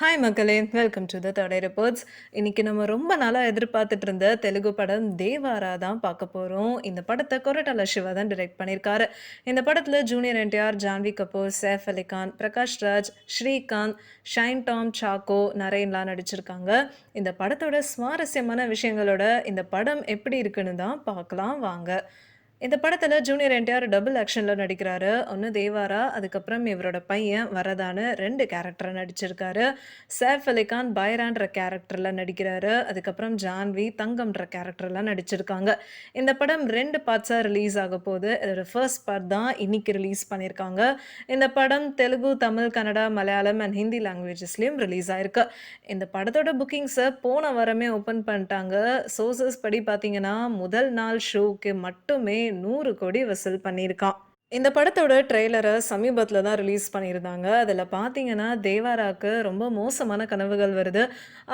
Hi மக்களே. Welcome to the தடை reports இன்றைக்கி நம்ம ரொம்ப நாளாக எதிர்பார்த்துட்டு இருந்த தெலுங்கு படம் தேவாரா தான் பார்க்க போகிறோம் இந்த படத்தை கொரட்டால சிவா தான் டிரெக்ட் பண்ணியிருக்காரு. இந்த படத்தில் ஜூனியர் என்டிஆர் ஜான்வி கபூர் சேஃப் அலிகான் பிரகாஷ் ராஜ் ஸ்ரீகாந்த் ஷைன் டாம் சாக்கோ நரேன்லாம் நடிச்சிருக்காங்க. இந்த படத்தோட சுவாரஸ்யமான விஷயங்களோட இந்த படம் எப்படி இருக்குன்னு தான் பார்க்கலாம். வாங்க. இந்த படத்தில் ஜூனியர் என்டிஆர் டபுள் ஆக்ஷனில் நடிக்கிறாரு. ஒன்று தேவாரா அதுக்கப்புறம் இவரோட பையன் வரதான்னு ரெண்டு கேரக்டரை நடிச்சிருக்காரு. சேஃப் அலிகான் பைரான்ற கேரக்டரில் நடிக்கிறாரு. அதுக்கப்புறம் ஜான்வி தங்கம்ன்ற கேரக்டர்லாம் நடிச்சிருக்காங்க. இந்த படம் ரெண்டு பார்ட்ஸாக ரிலீஸ் ஆக போகுது. இதோட ஃபர்ஸ்ட் பார்ட் தான் இன்னைக்கு ரிலீஸ் பண்ணியிருக்காங்க இந்த படம் தெலுங்கு தமிழ் கன்னடா மலையாளம் அண்ட் ஹிந்தி லாங்குவேஜஸ்லேயும் ரிலீஸ் ஆயிருக்கு. இந்த படத்தோட புக்கிங்ஸை போன வாரமே ஓப்பன் பண்ணிட்டாங்க. சோர்சஸ் படி பார்த்தீங்கன்னா முதல் நாள் ஷோக்கு மட்டுமே நூறு கோடி வசூல் பண்ணியிருக்கான். இந்த படத்தோட ட்ரெய்லரை சமீபத்தில் தான் ரிலீஸ் பண்ணியிருந்தாங்க. அதில் பார்த்தீங்கன்னா தேவாராக்கு ரொம்ப மோசமான கனவுகள் வருது.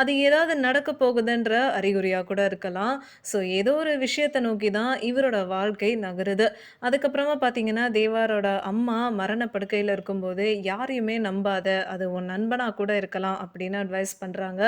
அது ஏதாவது நடக்க போகுதுன்ற அறிகுறியாக கூட இருக்கலாம். ஸோ ஏதோ ஒரு விஷயத்தை நோக்கி தான் இவரோட வாழ்க்கை நகருது. அதுக்கப்புறமா பார்த்தீங்கன்னா தேவாரோட அம்மா மரண படுக்கையில் இருக்கும்போது யாரையுமே நம்பாத அது உன் நண்பனாக கூட இருக்கலாம் அப்படின்னு அட்வைஸ் பண்ணுறாங்க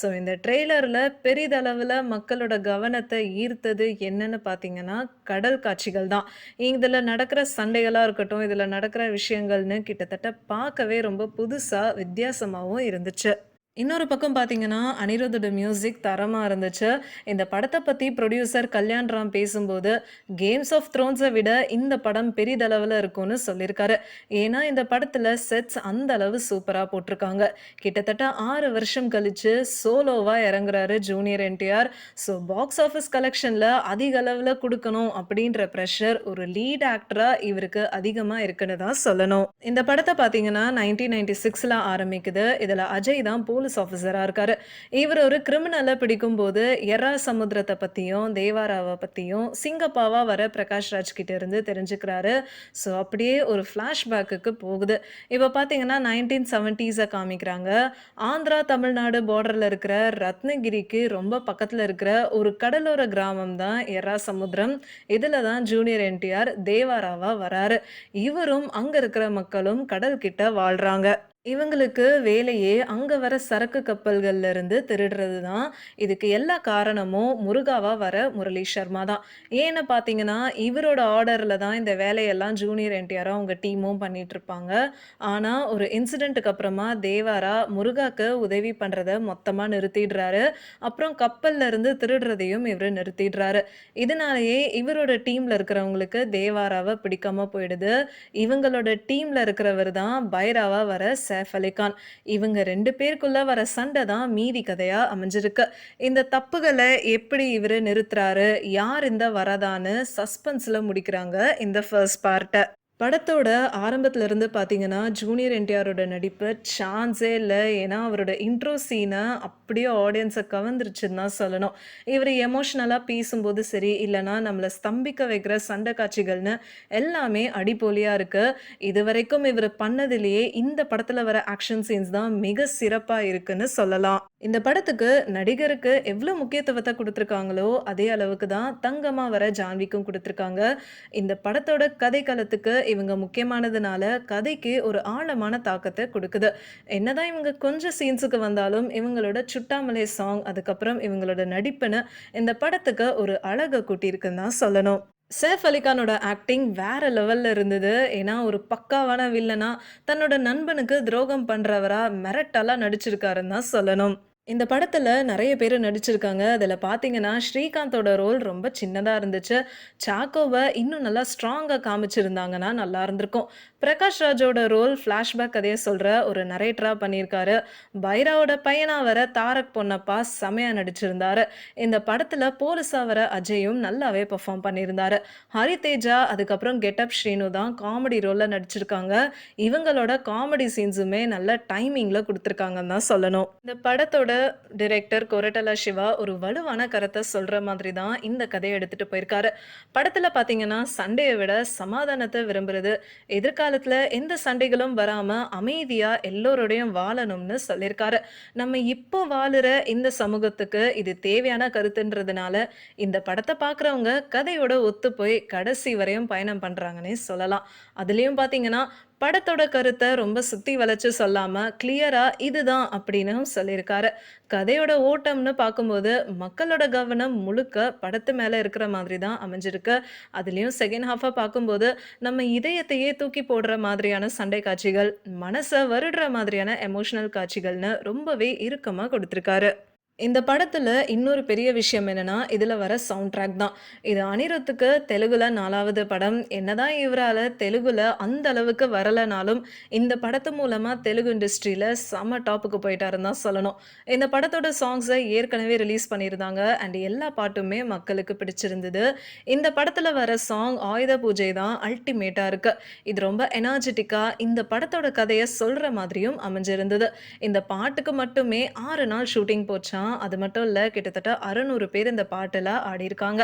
ஸோ இந்த ட்ரெய்லரில் பெரிதளவில் மக்களோட கவனத்தை ஈர்த்தது என்னன்னு பார்த்தீங்கன்னா கடல் காட்சிகள் தான். இதில் நடக்கிற சண்டைகளாக இருக்கட்டும் இதில் நடக்கிற விஷயங்கள்னு கிட்டத்தட்ட பார்க்கவே ரொம்ப புதுசாக வித்தியாசமாகவும் இருந்துச்சு. இன்னொரு பக்கம் பார்த்தீங்கன்னா அனிருத்தோட மியூசிக் தரமாக இருந்துச்சு. இந்த படத்தை பற்றி ப்ரொடியூசர் கல்யாண் ராம் பேசும்போது கேம்ஸ் ஆஃப் த்ரோன்ஸை விட இந்த படம் பெரிதளவில் இருக்கும்னு சொல்லியிருக்காரு. ஏன்னா இந்த படத்தில் செட்ஸ் அந்த அளவு சூப்பராக போட்டிருக்காங்க. கிட்டத்தட்ட ஆறு வருஷம் கழித்து சோலோவாக இறங்குறாரு junior NTR so box office கலெக்ஷனில் அதிக அளவில் கொடுக்கணும் அப்படின்ற ப்ரெஷர் ஒரு லீட் ஆக்டராக இவருக்கு அதிகமாக இருக்குன்னு தான் சொல்லணும். இந்த படத்தை பார்த்தீங்கன்னா நைன்டீன் நைன்டி சிக்ஸில் ஆரம்பிக்குது. இதில் அஜய் தான் போலீஸ் ஆஃபீஸராக இருக்காரு. இவர் ஒரு கிரிமினலை பிடிக்கும்போது எர்ரா சமுத்திரத்தை பற்றியும் தேவாராவை பற்றியும் சிங்கப்பாவாக வர பிரகாஷ் ராஜ் கிட்ட இருந்து தெரிஞ்சுக்கிறாரு. ஸோ அப்படியே ஒரு ஃப்ளாஷ்பேக்குக்கு போகுது. இப்போ பார்த்தீங்கன்னா நைன்டீன் செவன்ட்டீஸை காமிக்கிறாங்க. ஆந்திரா தமிழ்நாடு பார்டரில் இருக்கிற ரத்னகிரிக்கு ரொம்ப பக்கத்தில் இருக்கிற ஒரு கடலோர கிராமம் தான் எர்ரா சமுத்திரம். இதில் தான் ஜூனியர் என்டிஆர் தேவாராவா வராரு. இவரும் அங்கே இருக்கிற மக்களும் கடல் கிட்ட வாழ்கிறாங்க இவங்களுக்கு வேலையே அங்கே வர சரக்கு கப்பல்கள்ல இருந்து திருடுறது தான் இதுக்கு எல்லா காரணமும் முருகாவா வர முரளி சர்மா தான். ஏன்னு பார்த்தீங்கன்னா இவரோட ஆர்டரில் தான் இந்த வேலையெல்லாம் ஜூனியர் என்டிஆராக அவங்க டீமும் பண்ணிட்டு இருப்பாங்க. ஆனால் ஒரு இன்சிடெண்ட்டுக்கு அப்புறமா தேவாரா முருகாக்கு உதவி பண்ணுறத மொத்தமாக நிறுத்திடுறாரு. அப்புறம் கப்பல்ல இருந்து திருடுறதையும் இவர் நிறுத்திடுறாரு. இதனாலேயே இவரோட டீமில் இருக்கிறவங்களுக்கு தேவாராவை பிடிக்காம போயிடுது. இவங்களோட டீமில் இருக்கிறவர் தான் பைராவா வர சேஃப் அலிகான். இவங்க ரெண்டு பேருக்குள்ள வர சண்டை தான் மீதி கதையா அமைஞ்சிருக்கு. இந்த தப்புகளை எப்படி இவர் நிறுத்துறாரு? யார் இந்த வரதான்னு சஸ்பென்ஸ்ல முடிக்கிறாங்க இந்த ஃபர்ஸ்ட் பார்ட்டை படத்தோட ஆரம்பத்தில் இருந்து பார்த்தீங்கன்னா ஜூனியர் என்டிஆரோட நடிப்பு சான்ஸே இல்லை. ஏன்னா அவரோட இன்ட்ரோ சீனை அப்படியே ஆடியன்ஸை கவர்ந்துருச்சுன்னு தான் சொல்லணும். இவர் எமோஷ்னலாக பேசும்போது சரி இல்லைனா நம்மளை ஸ்தம்பிக்க வைக்கிற சண்டை காட்சிகள்னு எல்லாமே அடிப்பொலியாக இருக்குது இது வரைக்கும் இவர் பண்ணதிலேயே இந்த படத்தில் வர ஆக்ஷன் சீன்ஸ் தான் மிக சிறப்பாக இருக்குன்னு சொல்லலாம். இந்த படத்துக்கு நடிகருக்கு எவ்வளோ முக்கியத்துவத்தை கொடுத்துருக்காங்களோ அதே அளவுக்கு தான் தங்கமாக வர ஜான்விக்கும் கொடுத்துருக்காங்க. இந்த படத்தோட கதை களத்துக்கு இவங்க முக்கியமானதுனால கதைக்கு ஒரு ஆழமான தாக்கத்தை கொடுக்குது. என்னதான் இவங்க கொஞ்சம் சீன்ஸுக்கு வந்தாலும் இவங்களோட சுட்டாமலே சாங் அதுக்கப்புறம் இவங்களோட நடிப்புன்னு இந்த படத்துக்கு ஒரு அழகை கூட்டியிருக்குன்னு தான் சொல்லணும். சேஃப் அலிகானோட ஆக்டிங் வேற லெவல்ல இருந்தது. ஏன்னா ஒரு பக்காவான வில்லனா தன்னோட நண்பனுக்கு துரோகம் பண்றவரா மிரட்டலா நடிச்சிருக்காருன்னு தான் சொல்லணும். இந்த படத்தில் நிறைய பேர் நடிச்சிருக்காங்க. அதில் பார்த்தீங்கன்னா ஸ்ரீகாந்தோட ரோல் ரொம்ப சின்னதாக இருந்துச்சு. சாக்கோவை இன்னும் நல்லா ஸ்ட்ராங்காக காமிச்சிருந்தாங்கன்னா நல்லா இருந்திருக்கும். பிரகாஷ் ராஜோட ரோல் ஃப்ளாஷ்பேக் கதையை சொல்கிற ஒரு நரேட்டராக பண்ணியிருக்காரு. பைராவோட பையனாக வர தாரக் பொன்னப்பா செமையாக நடிச்சிருந்தாரு. இந்த படத்தில் போலீஸாக வர அஜயும் நல்லாவே பெர்ஃபார்ம் பண்ணியிருந்தாரு. ஹரி தேஜா அதுக்கப்புறம் கெட்டப் ஸ்ரீனு தான் காமெடி ரோலில் நடிச்சிருக்காங்க. இவங்களோட காமெடி சீன்ஸுமே நல்ல டைமிங்கில் கொடுத்துருக்காங்கன்னு தான் சொல்லணும். இந்த படத்தோட டிரெக்டர் கொரட்டலா சிவா ஒரு வலுவான கருத்தை சொல்கிற மாதிரி தான் இந்த கதையை எடுத்துகிட்டு போயிருக்காரு. படத்தில் பார்த்தீங்கன்னா சண்டையை விட சமாதானத்தை விரும்புறது எதிர்காலத்தில் எந்த சண்டைகளும் வராமல் அமைதியாக எல்லோரோடையும் வாழணும்னு சொல்லியிருக்காரு. நம்ம இப்போ வாழுற இந்த சமூகத்துக்கு இது தேவையான கருத்துன்றதுனால இந்த படத்தை பார்க்குறவங்க கதையோட ஒத்து போய் கடைசி வரையும் பயணம் பண்ணுறாங்கன்னே சொல்லலாம். அதுலேயும் பார்த்தீங்கன்னா படத்தோட கருத்தை ரொம்ப சுத்தி வளைச்சு சொல்லாம, கிளியரா இதுதான் அப்படின்னு சொல்லியிருக்காரு. கதையோட ஓட்டம்னு பார்க்கும்போது, மக்களோட கவனம் முழுக்க படத்து மேலே இருக்கிற மாதிரி தான் அமைஞ்சிருக்கு. அதுலேயும் செகண்ட் ஹாஃபாக பார்க்கும்போது, நம்ம இதயத்தையே தூக்கி போடுற மாதிரியான சண்டை காட்சிகள், மனசை வருடுற மாதிரியான எமோஷனல் காட்சிகள்னு ரொம்பவே இறுக்கமாக கொடுத்துருக்காரு இந்த படத்தில் இன்னொரு பெரிய விஷயம் என்னென்னா இதில் வர சவுண்ட் ட்ராக் தான். இது அனிருத்துக்கு தெலுங்குல நாலாவது படம். என்னதான் இவரால் தெலுங்குல அந்த அளவுக்கு வரலைனாலும் இந்த படத்து மூலமாக தெலுங்கு இண்டஸ்ட்ரியில் செம்ம டாப்புக்கு போயிட்டாருன்னு தான் சொல்லணும். இந்த படத்தோட சாங்ஸை ஏற்கனவே ரிலீஸ் பண்ணியிருந்தாங்க. அண்ட் எல்லா பாட்டுமே மக்களுக்கு பிடிச்சிருந்தது. இந்த படத்தில் வர சாங் ஆயுத பூஜை தான் அல்டிமேட்டாக இருக்குது இது ரொம்ப எனர்ஜெட்டிக்காக இந்த படத்தோட கதையை சொல்கிற மாதிரியும் அமைஞ்சிருந்தது. இந்த பாட்டுக்கு மட்டுமே ஆறு நாள் ஷூட்டிங் போச்சாம். அது மட்டும் இல்ல, கிட்டத்தட்ட 600 பேர் இந்த பாட்டில் ஆடியிருக்காங்க.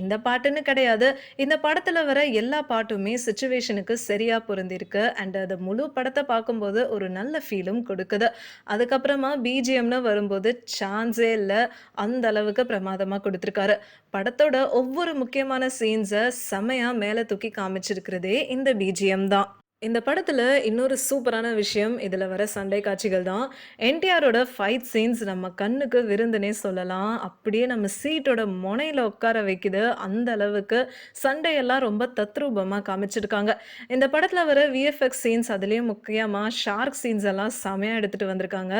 இந்த பாட்டுன்னு கிடையாது. இந்த படத்துல வர எல்லா பாட்டுமே சிச்சுவேஷனுக்கு சரியா பொருந்திருக்கு. அண்ட் அது முழு படத்தை பார்க்கும்போது ஒரு நல்ல ஃபீலும் கொடுக்குது. அதுக்கப்புறமா பிஜிஎம்னு வரும்போது சான்ஸே இல்லை அந்த அளவுக்கு பிரமாதமா கொடுத்துருக்காரு படத்தோட ஒவ்வொரு முக்கியமான சீன்ஸ செமையாக மேலே தூக்கி காமிச்சிருக்கிறதே இந்த பிஜிஎம் தான். இந்த படத்தில் இன்னொரு சூப்பரான விஷயம், இதில் வர சண்டை காட்சிகள் தான். என்டிஆரோட ஃபைட் சீன்ஸ் நம்ம கண்ணுக்கு விருந்துனே சொல்லலாம். அப்படியே நம்ம சீட்டோட முனையில் உட்கார வைக்குது. அந்த அளவுக்கு சண்டையெல்லாம் ரொம்ப தத்ரூபமாக காமிச்சிருக்காங்க. இந்த படத்தில் வர விஎஃப்எக்ஸ் சீன்ஸ் அதுலேயும் முக்கியமாக ஷார்க் சீன்ஸ் எல்லாம் செமையா எடுத்துகிட்டு வந்திருக்காங்க.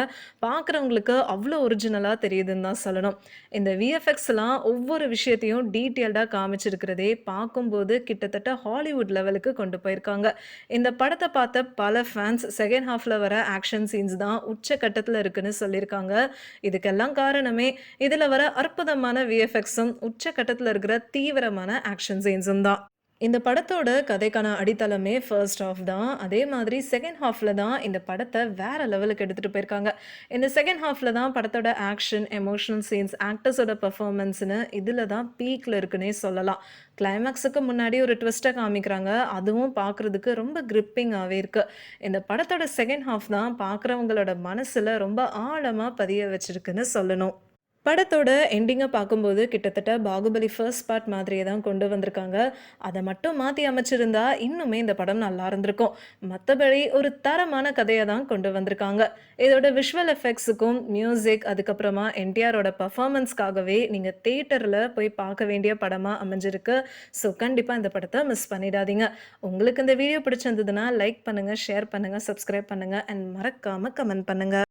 பார்க்குறவங்களுக்கு அவ்வளோ ஒரிஜினலாக தெரியுதுன்னு தான் சொல்லணும். இந்த விஎஃப்எக்ஸ்லாம் ஒவ்வொரு விஷயத்தையும் டீட்டெயில்டாக காமிச்சிருக்கிறதே பார்க்கும்போது கிட்டத்தட்ட ஹாலிவுட் லெவலுக்கு கொண்டு போயிருக்காங்க. இந்த படத்தை பார்த்த பல ஃபேன்ஸ் செகண்ட் ஹாஃபில் வர ஆக்ஷன் சீன்ஸ் தான் உச்சக்கட்டத்தில் இருக்குன்னு சொல்லியிருக்காங்க. இதுக்கெல்லாம் காரணமே இதில் வர அற்புதமான விஎஃப்எக்ஸும், உச்சக்கட்டத்தில் இருக்கிற தீவிரமான ஆக்ஷன் சீன்ஸும் தான். இந்த படத்தோட கதைக்கான அடித்தளமே ஃபர்ஸ்ட் ஹாஃப் தான். அதே மாதிரி செகண்ட் ஹாஃபில் தான் இந்த படத்தை வேற லெவலுக்கு எடுத்துகிட்டு போயிருக்காங்க. இந்த செகண்ட் ஹாஃப்ல தான் படத்தோட ஆக்ஷன், எமோஷனல் சீன்ஸ், ஆக்டர்ஸோட பெர்ஃபார்மன்ஸ்ன்னு இதில் தான் பீக்கில் இருக்குன்னே சொல்லலாம். கிளைமேக்ஸுக்கு முன்னாடி ஒரு ட்விஸ்ட்டை காமிக்கிறாங்க. அதுவும் பார்க்குறதுக்கு ரொம்ப கிரிப்பிங்காகவே இருக்குது இந்த படத்தோட செகண்ட் ஹாஃப் தான் பார்க்குறவங்களோட மனசில் ரொம்ப ஆழமாக பதிய வச்சிருக்குன்னு சொல்லணும். படத்தோட எண்டிங்கை பார்க்கும்போது கிட்டத்தட்ட பாகுபலி ஃபர்ஸ்ட் பார்ட் மாதிரியே தான் கொண்டு வந்திருக்காங்க. அதை மட்டும் மாற்றி அமைச்சிருந்தா இன்னுமே இந்த படம் நல்லா இருந்திருக்கும். மற்றபடி ஒரு தரமான கதையை தான் கொண்டு வந்திருக்காங்க. இதோட விஷுவல் எஃபெக்ட்ஸுக்கும், மியூசிக் அதுக்கப்புறமா என்டிஆரோட பெர்ஃபார்மன்ஸ்க்காகவே நீங்கள் தேட்டரில் போய் பார்க்க வேண்டிய படமாக அமைஞ்சிருக்கு. ஸோ கண்டிப்பாக இந்த படத்தை மிஸ் பண்ணிடாதீங்க. உங்களுக்கு இந்த வீடியோ பிடிச்சிருந்ததுன்னா லைக் பண்ணுங்கள் ஷேர் பண்ணுங்கள் சப்ஸ்கிரைப் பண்ணுங்கள் அண்ட் மறக்காமல் கமெண்ட் பண்ணுங்கள்